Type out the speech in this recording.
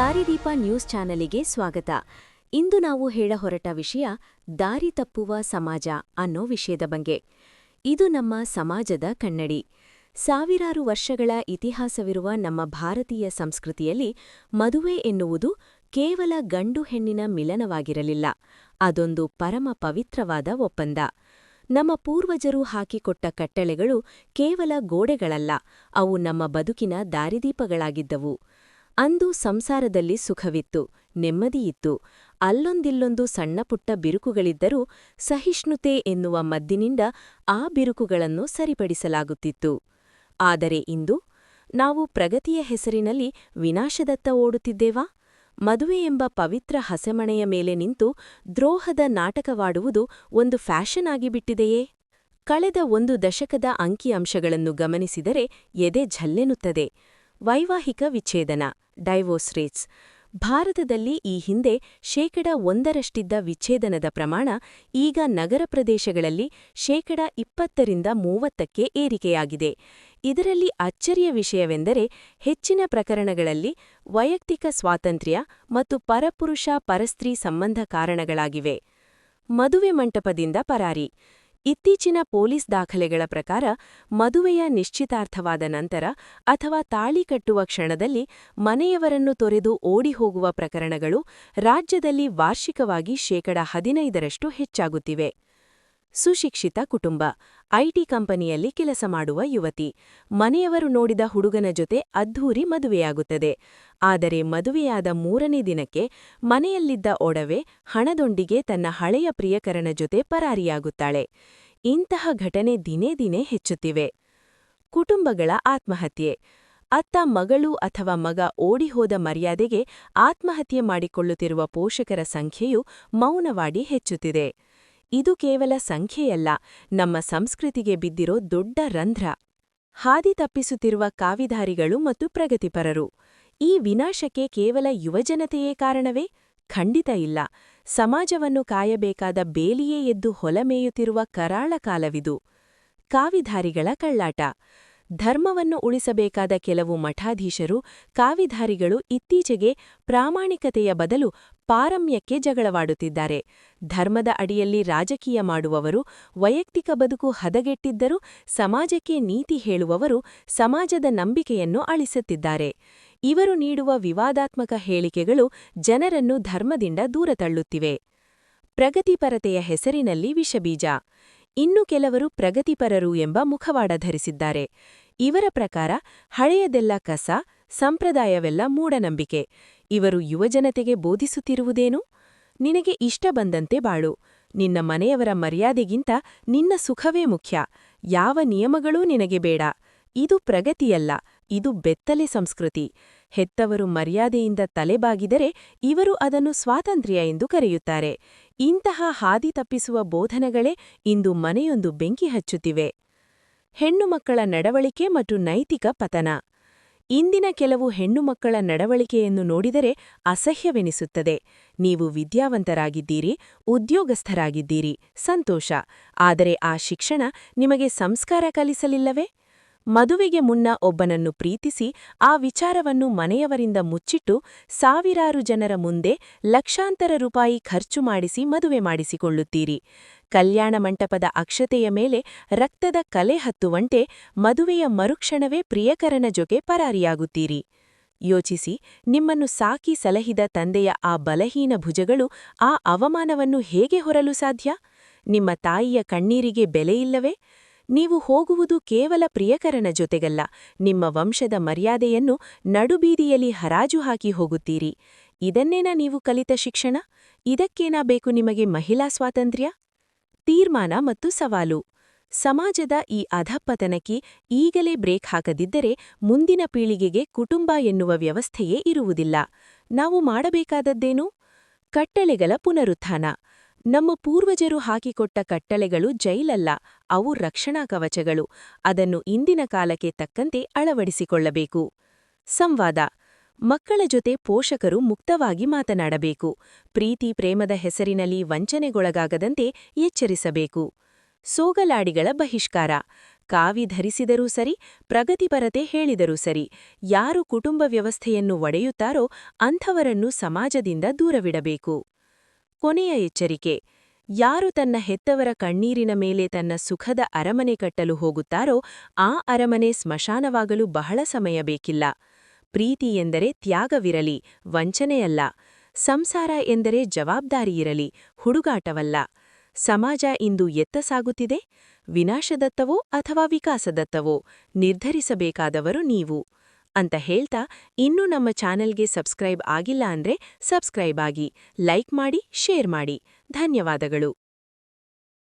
ದಾರಿದೀಪ news ಚಾನೆಲಿಗೆ ಸ್ವಾಗತ. ಇಂದು ನಾವು ಹೇಳ ಹೊರಟ ವಿಷಯ ದಾರಿ ತಪ್ಪುವ ಸಮಾಜ ಅನ್ನೋ ವಿಷಯದ ಬಗ್ಗೆ. ಇದು ನಮ್ಮ ಸಮಾಜದ ಕನ್ನಡಿ. ಸಾವಿರಾರು ವರ್ಷಗಳ ಇತಿಹಾಸವಿರುವ ನಮ್ಮ ಭಾರತೀಯ ಸಂಸ್ಕೃತಿಯಲ್ಲಿ ಮದುವೆ ಎನ್ನುವುದು ಕೇವಲ ಗಂಡು ಹೆಣ್ಣಿನ ಮಿಲನವಾಗಿರಲಿಲ್ಲ. ಅದೊಂದು ಪರಮ ಪವಿತ್ರವಾದ ಒಪ್ಪಂದ. ನಮ್ಮ ಪೂರ್ವಜರು ಹಾಕಿಕೊಟ್ಟ ಕಟ್ಟಳೆಗಳು ಕೇವಲ ಗೋಡೆಗಳಲ್ಲ, ಅವು ನಮ್ಮ ಬದುಕಿನ ದಾರಿದೀಪಗಳಾಗಿದ್ದವು. ಅಂದು ಸಂಸಾರದಲ್ಲಿ ಸುಖವಿತ್ತು, ನೆಮ್ಮದಿಯಿತ್ತು. ಅಲ್ಲೊಂದಿಲ್ಲೊಂದು ಸಣ್ಣಪುಟ್ಟ ಬಿರುಕುಗಳಿದ್ದರೂ ಸಹಿಷ್ಣುತೆ ಎನ್ನುವ ಮದ್ದಿನಿಂದ ಆ ಬಿರುಕುಗಳನ್ನು ಸರಿಪಡಿಸಲಾಗುತ್ತಿತ್ತು. ಆದರೆ ಇಂದು ನಾವು ಪ್ರಗತಿಯ ಹೆಸರಿನಲ್ಲಿ ವಿನಾಶದತ್ತ ಓಡುತ್ತಿದ್ದೇವಾ? ಮದುವೆ ಎಂಬ ಪವಿತ್ರ ಹಸೆಮಣೆಯ ಮೇಲೆ ನಿಂತು ದ್ರೋಹದ ನಾಟಕವಾಡುವುದು ಒಂದು ಫ್ಯಾಷನ್ ಆಗಿಬಿಟ್ಟಿದೆಯೇ? ಕಳೆದ ಒಂದು ದಶಕದ ಅಂಕಿಅಂಶಗಳನ್ನು ಗಮನಿಸಿದರೆ ಎದೆ ಝಲ್ಲೆನುತ್ತದೆ ವೈವಾಹಿಕ ವಿಚ್ಛೇದನ ಡೈವೋರ್ಸ್ ರೇಟ್ಸ್ ಭಾರತದಲ್ಲಿ ಈ ಹಿಂದೆ ಶೇಕಡ ಒಂದರಷ್ಟಿದ್ದ ವಿಚ್ಛೇದನದ ಪ್ರಮಾಣ ಈಗ ನಗರ ಪ್ರದೇಶಗಳಲ್ಲಿ ಶೇಕಡ ಇಪ್ಪತ್ತರಿಂದ ಮೂವತ್ತಕ್ಕೆ ಏರಿಕೆಯಾಗಿದೆ. ಇದರಲ್ಲಿ ಅಚ್ಚರಿಯ ವಿಷಯವೆಂದರೆ ಹೆಚ್ಚಿನ ಪ್ರಕರಣಗಳಲ್ಲಿ ವೈಯಕ್ತಿಕ ಸ್ವಾತಂತ್ರ್ಯ ಮತ್ತು ಪರಪುರುಷ ಪರಸ್ತ್ರೀ ಸಂಬಂಧ ಕಾರಣಗಳಾಗಿವೆ. ಮದುವೆ ಮಂಟಪದಿಂದ ಪರಾರಿ. ಇತ್ತೀಚಿನ ಪೊಲೀಸ್ ದಾಖಲೆಗಳ ಪ್ರಕಾರ, ಮದುವೆಯ ನಿಶ್ಚಿತಾರ್ಥವಾದ ನಂತರ ಅಥವಾ ತಾಳಿ ಕಟ್ಟುವ ಕ್ಷಣದಲ್ಲಿ ಮನೆಯವರನ್ನು ತೊರೆದು ಓಡಿಹೋಗುವ ಪ್ರಕರಣಗಳು ರಾಜ್ಯದಲ್ಲಿ ವಾರ್ಷಿಕವಾಗಿ ಶೇಕಡ ಹದಿನೈದರಷ್ಟು ಹೆಚ್ಚಾಗುತ್ತಿವೆ. ಸುಶಿಕ್ಷಿತ ಕುಟುಂಬ. ಐಟಿ ಕಂಪನಿಯಲ್ಲಿ ಕೆಲಸ ಮಾಡುವ ಯುವತಿ. ಮನೆಯವರು ನೋಡಿದ ಹುಡುಗನ ಜೊತೆ ಅದ್ಧೂರಿ ಮದುವೆಯಾಗುತ್ತದೆ. ಆದರೆ ಮದುವೆಯಾದ ಮೂರನೇ ದಿನಕ್ಕೆ ಮನೆಯಲ್ಲಿದ್ದ ಒಡವೆ ಹಣದೊಂದಿಗೆ ತನ್ನ ಹಳೆಯ ಪ್ರಿಯಕರನ ಜೊತೆ ಪರಾರಿಯಾಗುತ್ತಾಳೆ. ಇಂತಹ ಘಟನೆ ದಿನೇ ದಿನೇ ಹೆಚ್ಚುತ್ತಿವೆ. ಕುಟುಂಬಗಳ ಆತ್ಮಹತ್ಯೆ. ಅತ್ತ ಮಗಳು ಅಥವಾ ಮಗ ಓಡಿಹೋದ ಮರ್ಯಾದೆಗೆ ಆತ್ಮಹತ್ಯೆ ಮಾಡಿಕೊಳ್ಳುತ್ತಿರುವ ಪೋಷಕರ ಸಂಖ್ಯೆಯು ಮೌನವಾಡಿ ಹೆಚ್ಚುತ್ತಿದೆ. ಇದು ಕೇವಲ ಸಂಖ್ಯೆಯಲ್ಲ, ನಮ್ಮ ಸಂಸ್ಕೃತಿಗೆ ಬಿದ್ದಿರೋ ದೊಡ್ಡ ರಂಧ್ರ. ಹಾದಿ ತಪ್ಪಿಸುತ್ತಿರುವ ಕಾವಿಧಾರಿಗಳು ಮತ್ತು ಪ್ರಗತಿಪರರು. ಈ ವಿನಾಶಕ್ಕೆ ಕೇವಲ ಯುವಜನತೆಯೇ ಕಾರಣವೇ? ಖಂಡಿತ ಇಲ್ಲ. ಸಮಾಜವನ್ನು ಕಾಯಬೇಕಾದ ಬೇಲಿಯೇ ಎದ್ದು ಹೊಲಮೇಯುತ್ತಿರುವ ಕರಾಳ ಕಾಲವಿದು. ಕಾವಿಧಾರಿಗಳ ಕಳ್ಳಾಟ. ಧರ್ಮವನ್ನು ಉಳಿಸಬೇಕಾದ ಕೆಲವು ಮಠಾಧೀಶರು, ಕಾವಿಧಾರಿಗಳು ಇತ್ತೀಚೆಗೆ ಪ್ರಾಮಾಣಿಕತೆಯ ಬದಲು ಪಾರಮ್ಯಕ್ಕೆ ಜಗಳವಾಡುತ್ತಿದ್ದಾರೆ. ಧರ್ಮದ ಅಡಿಯಲ್ಲಿ ರಾಜಕೀಯ ಮಾಡುವವರು, ವೈಯಕ್ತಿಕ ಬದುಕು ಹದಗೆಟ್ಟಿದ್ದರೂ ಸಮಾಜಕ್ಕೆ ನೀತಿ ಹೇಳುವವರು ಸಮಾಜದ ನಂಬಿಕೆಯನ್ನು ಅಳಿಸುತ್ತಿದ್ದಾರೆ. ಇವರು ನೀಡುವ ವಿವಾದಾತ್ಮಕ ಹೇಳಿಕೆಗಳು ಜನರನ್ನು ಧರ್ಮದಿಂದ ದೂರ ತಳ್ಳುತ್ತಿವೆ. ಪ್ರಗತಿಪರತೆಯ ಹೆಸರಿನಲ್ಲಿ ವಿಷಬೀಜ. ಇನ್ನು ಕೆಲವರು ಪ್ರಗತಿಪರರು ಎಂಬ ಮುಖವಾಡ ಧರಿಸಿದ್ದಾರೆ. ಇವರ ಪ್ರಕಾರ ಹಳೆಯದೆಲ್ಲ ಕಸ, ಸಂಪ್ರದಾಯವೆಲ್ಲ ಮೂಢನಂಬಿಕೆ. ಇವರು ಯುವಜನತೆಗೆ ಬೋಧಿಸುತ್ತಿರುವುದೇನು? ನಿನಗೆ ಇಷ್ಟ ಬಂದಂತೆ ಬಾಳು. ನಿನ್ನ ಮನೆಯವರ ಮರ್ಯಾದೆಗಿಂತ ನಿನ್ನ ಸುಖವೇ ಮುಖ್ಯ. ಯಾವ ನಿಯಮಗಳೂ ನಿನಗೆ ಬೇಡ. ಇದು ಪ್ರಗತಿಯಲ್ಲ, ಇದು ಬೆತ್ತಲೆ ಸಂಸ್ಕೃತಿ. ಹೆತ್ತವರು ಮರ್ಯಾದೆಯಿಂದ ತಲೆಬಾಗಿದರೆ ಇವರು ಅದನ್ನು ಸ್ವಾತಂತ್ರ್ಯ ಎಂದು ಕರೆಯುತ್ತಾರೆ. ಇಂತಹ ಹಾದಿ ತಪ್ಪಿಸುವ ಬೋಧನೆಗಳೇ ಇಂದು ಮನೆಯೊಂದು ಬೆಂಕಿ ಹಚ್ಚುತ್ತಿವೆ. ಹೆಣ್ಣು ಮಕ್ಕಳ ನಡವಳಿಕೆ ಮತ್ತು ನೈತಿಕ ಪತನ. ಇಂದಿನ ಕೆಲವು ಹೆಣ್ಣು ಮಕ್ಕಳ ನಡವಳಿಕೆಯನ್ನು ನೋಡಿದರೆ ಅಸಹ್ಯವೆನಿಸುತ್ತದೆ. ನೀವು ವಿದ್ಯಾವಂತರಾಗಿದ್ದೀರಿ, ಉದ್ಯೋಗಸ್ಥರಾಗಿದ್ದೀರಿ, ಸಂತೋಷ. ಆದರೆ ಆ ಶಿಕ್ಷಣ ನಿಮಗೆ ಸಂಸ್ಕಾರ ಕಲಿಸಲಿಲ್ಲವೇ? ಮದುವೆಗೆ ಮುನ್ನ ಒಬ್ಬನನ್ನು ಪ್ರೀತಿಸಿ ಆ ವಿಚಾರವನ್ನು ಮನೆಯವರಿಂದ ಮುಚ್ಚಿಟ್ಟು ಸಾವಿರಾರು ಜನರ ಮುಂದೆ ಲಕ್ಷಾಂತರ ರೂಪಾಯಿ ಖರ್ಚು ಮಾಡಿಸಿ ಮದುವೆ ಮಾಡಿಸಿಕೊಳ್ಳುತ್ತೀರಿ. ಕಲ್ಯಾಣ ಮಂಟಪದ ಅಕ್ಷತೆಯ ಮೇಲೆ ರಕ್ತದ ಕಲೆ ಹತ್ತುವಂತೆ ಮದುವೆಯ ಮರುಕ್ಷಣವೇ ಪ್ರಿಯಕರನ ಜೊತೆ ಪರಾರಿಯಾಗುತ್ತೀರಿ. ಯೋಚಿಸಿ, ನಿಮ್ಮನ್ನು ಸಾಕಿ ಸಲಹಿದ ತಂದೆಯ ಆ ಬಲಹೀನ ಭುಜಗಳು ಆ ಅವಮಾನವನ್ನು ಹೇಗೆ ಹೊರಲು ಸಾಧ್ಯ? ನಿಮ್ಮ ತಾಯಿಯ ಕಣ್ಣೀರಿಗೆ ಬೆಲೆಯಿಲ್ಲವೇ? ನೀವು ಹೋಗುವುದು ಕೇವಲ ಪ್ರಿಯಕರನ ಜೊತೆಗಲ್ಲ, ನಿಮ್ಮ ವಂಶದ ಮರ್ಯಾದೆಯನ್ನು ನಡುಬೀದಿಯಲ್ಲಿ ಹರಾಜು ಹಾಕಿ ಹೋಗುತ್ತೀರಿ. ಇದನ್ನೇನಾ ನೀವು ಕಲಿತ ಶಿಕ್ಷಣ? ಇದಕ್ಕೇನಾ ಬೇಕು ನಿಮಗೆ ಮಹಿಳಾ ಸ್ವಾತಂತ್ರ್ಯ? ತೀರ್ಮಾನ ಮತ್ತು ಸವಾಲು. ಸಮಾಜದ ಈ ಅಧಪ್ಪತನಕ್ಕೆ ಈಗಲೇ ಬ್ರೇಕ್ ಹಾಕದಿದ್ದರೆ ಮುಂದಿನ ಪೀಳಿಗೆಗೆ ಕುಟುಂಬ ಎನ್ನುವ ವ್ಯವಸ್ಥೆಯೇ ಇರುವುದಿಲ್ಲ. ನಾವು ಮಾಡಬೇಕಾದದ್ದೇನು? ಕಟ್ಟಳೆಗಳ ಪುನರುತ್ಥಾನ. ನಮ್ಮ ಪೂರ್ವಜರು ಹಾಕಿಕೊಟ್ಟ ಕಟ್ಟಳೆಗಳು ಜೈಲಲ್ಲ, ಅವು ರಕ್ಷಣಾ ಕವಚಗಳು. ಅದನ್ನು ಇಂದಿನ ಕಾಲಕ್ಕೆ ತಕ್ಕಂತೆ ಅಳವಡಿಸಿಕೊಳ್ಳಬೇಕು. ಸಂವಾದ. ಮಕ್ಕಳ ಜೊತೆ ಪೋಷಕರು ಮುಕ್ತವಾಗಿ ಮಾತನಾಡಬೇಕು. ಪ್ರೀತಿ ಪ್ರೇಮದ ಹೆಸರಿನಲ್ಲಿ ವಂಚನೆಗೊಳಗಾಗದಂತೆ ಎಚ್ಚರಿಸಬೇಕು. ಸೋಗಲಾಡಿಗಳ ಬಹಿಷ್ಕಾರ. ಕಾವಿ ಧರಿಸಿದರೂ ಸರಿ ಪ್ರಗತಿಪರತೆ ಹೇಳಿದರೂ ಸರಿ, ಯಾರು ಕುಟುಂಬ ವ್ಯವಸ್ಥೆಯನ್ನು ಒಡೆಯುತ್ತಾರೋ ಅಂಥವರನ್ನು ಸಮಾಜದಿಂದ ದೂರವಿಡಬೇಕು. ಕೊನೆಯ ಎಚ್ಚರಿಕೆ, ಯಾರು ತನ್ನ ಹೆತ್ತವರ ಕಣ್ಣೀರಿನ ಮೇಲೆ ತನ್ನ ಸುಖದ ಅರಮನೆ ಕಟ್ಟಲು ಹೋಗುತ್ತಾರೋ ಆ ಅರಮನೆ ಸ್ಮಶಾನವಾಗಲು ಬಹಳ ಸಮಯ ಬೇಕಿಲ್ಲ. ಪ್ರೀತಿ ಎಂದರೆ ತ್ಯಾಗವಿರಲಿ, ವಂಚನೆಯಲ್ಲ. ಸಂಸಾರ ಎಂದರೆ ಜವಾಬ್ದಾರಿಯಿರಲಿ, ಹುಡುಗಾಟವಲ್ಲ. ಸಮಾಜ ಇಂದು ಎತ್ತ ಸಾಗುತ್ತಿದೆ? ವಿನಾಶದತ್ತವೋ ಅಥವಾ ವಿಕಾಸದತ್ತವೋ? ನಿರ್ಧರಿಸಬೇಕಾದವರು ನೀವು. ಅಂತ ಹೇಳ್ತಾ ಇನ್ನೂ ನಮ್ಮ ಚಾನೆಲ್ಗೆ ಸಬ್ಸ್ಕ್ರೈಬ್ ಆಗಿಲ್ಲ ಅಂದ್ರೆ ಸಬ್ಸ್ಕ್ರೈಬ್ ಆಗಿ, ಲೈಕ್ ಮಾಡಿ, ಶೇರ್ ಮಾಡಿ. ಧನ್ಯವಾದಗಳು.